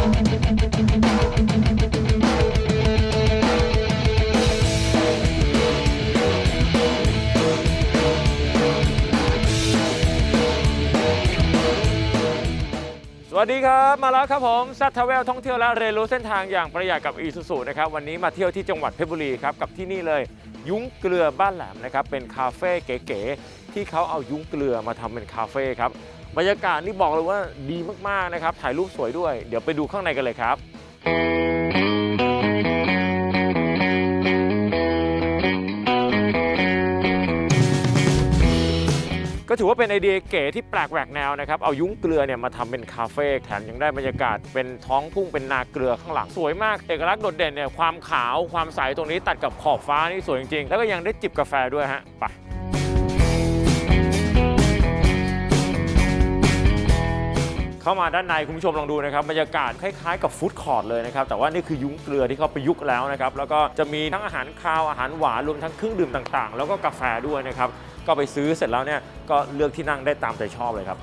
สวัสดีครับมาแล้วครับผมซัตทเวลท่องเที่ยวและเรียนรู้เส้นทางอย่างประหยัดกับอีซูซูนะครับวันนี้มาเที่ยวที่จังหวัดเพชรบุรีครับกับที่นี่เลย ยุ้งเกลือบ้านแหลมนะครับเป็นคาเฟ่เก๋ๆที่เขาเอายุ้งเกลือมาทำเป็นคาเฟ่ครับบรรยากาศนี่บอกเลยว่าดีมากๆนะครับถ่ายรูปสวยด้วย เดี๋ยวไปดูข้างในกันเลยครับ ก็ถือว่าเป็นไอเดียเก๋ที่แปลกแหวกแนวนะครับ เอายุ้งเกลือเนี่ยมาทำเป็นคาเฟ่แถมยังได้บรรยากาศเป็นท้องพุ่งเป็นนาเกลือข้างหลัง สวยมาก เอกลักษณ์โดดเด่นเนี่ยความขาวความใสตรงนี้ตัดกับขอบฟ้านี่สวยจริงๆ แล้วก็ยังได้จิบกาแฟด้วยฮะไป เข้ามาด้านในคุณผู้ชมลองดูนะครับบรรยากาศคล้ายๆกับฟู้ดคอร์ทเลยนะครับแต่ว่านี่คือยุ้งเกลือที่เขาประยุกต์แล้วนะครับแล้วก็จะมีทั้งอาหารคาวอาหารหวานรวมทั้งเครื่องดื่มต่างๆ แล้วก็กาแฟด้วยนะครับก็ไปซื้อเสร็จแล้วเนี่ยก็เลือกที่นั่งได้ตามใจชอบเลยครับ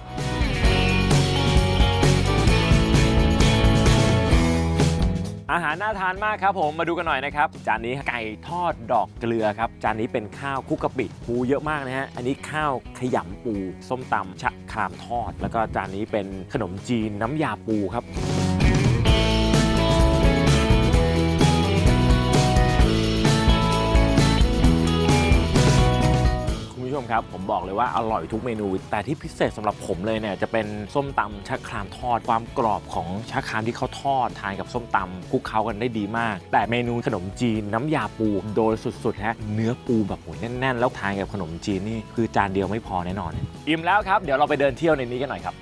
อาหารน่าทานมากครับผมมาดูกันหน่อยนะครับจานนี้ไก่ทอดดอกเกลือครับจานนี้เป็นข้าวคุกกะปิปูเยอะมากนะฮะอันนี้ข้าวขยำปู ส้มตำชะครามทอด แล้วก็จานนี้เป็นขนมจีนน้ำยาปูครับ ผู้ชมครับ ผมบอกเลยว่าอร่อยทุกเมนู แต่ที่พิเศษสำหรับผมเลยเนี่ยจะเป็นส้มตำชะครามทอด ความกรอบของชะครามที่เขาทอดทานกับส้มตำคลุกเคล้ากันได้ดีมาก แต่เมนูขนมจีนน้ำยาปูโดยสุดๆฮะเนื้อปูแบบโหแน่นๆ แล้วทานกับขนมจีนนี่คือจานเดียวไม่พอแน่นอน อิ่มแล้วครับเดี๋ยวเราไปเดินเที่ยวในนี้กันหน่อยครับ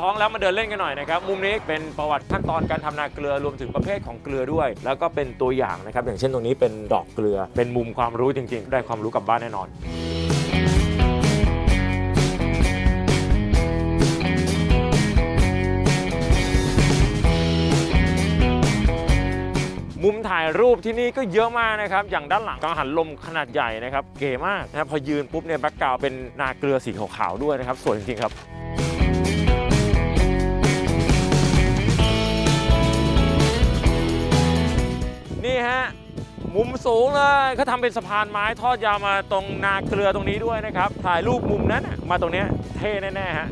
ท้องแล้วมาเดินเล่นกันหน่อยนะครับ มุมนี้เป็นประวัติขั้นตอนการทำนาเกลือรวมถึงประเภทของเกลือด้วย แล้วก็เป็นตัวอย่างนะครับ อย่างเช่นตรงนี้เป็นดอกเกลือ เป็นมุมความรู้จริง ๆ ได้ความรู้กลับบ้านแน่นอนมุมถ่ายรูปที่นี่ก็เยอะมากนะครับ อย่างด้านหลังกังหันลมขนาดใหญ่นะครับ เก๋มากนะครับพอยืนปุ๊บเนี่ยแบ็กกราวเป็นนาเกลือสีขาวๆด้วยนะครับ สวยจริงๆครับ มุมสูงเลยเขาทำเป็นสะพานไม้ทอดยาวมาตรงนาเกลือตรงนี้ด้วยนะครับ ถ่ายรูปมุมนั้นมาตรงนี้เท่แน่ๆฮะ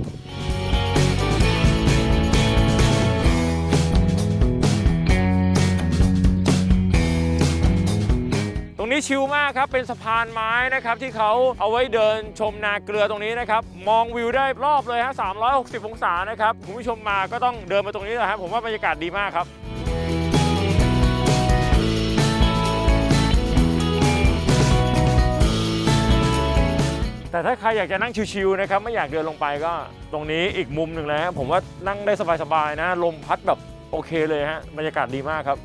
ตรงนี้ชิลมากครับ เป็นสะพานไม้นะครับที่เขาเอาไว้เดินชมนาเกลือตรงนี้นะครับ มองวิวได้รอบเลยฮะ360 องศานะครับ คุณผู้ชมมาก็ต้องเดินมาตรงนี้แหละครับผมว่าบรรยากาศดีมากครับ แต่ถ้าใครอยากจะนั่งชิวๆนะครับไม่อยากเดินลงไปก็ตรงนี้อีกมุมหนึ่งเลยฮะผมว่านั่งได้สบายๆนะ ลมพัดแบบโอเคเลยฮะบรรยากาศดีมากครับ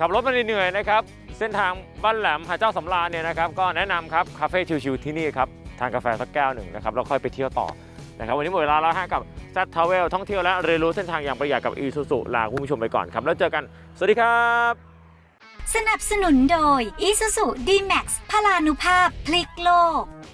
ขับรถมาเหนื่อยนะครับ เส้นทางบ้านแหลมหาเจ้าสำราญเนี่ยนะครับ ก็แนะนำครับ คาเฟ่ชิลๆที่นี่ครับ ทานกาแฟสักแก้วหนึ่งนะครับแล้วค่อยไปเที่ยวต่อนะครับวันนี้หมดเวลาแล้วฮะกับแซดทาวเวลท่องเที่ยวและเรียนรู้เส้นทางอย่างประหยัดกับอีซูซูลาคุณผู้ชมไปก่อนครับแล้วเจอกันสวัสดีครับสนับสนุนโดย Isuzu D-Max พลานุภาพพลิกโลก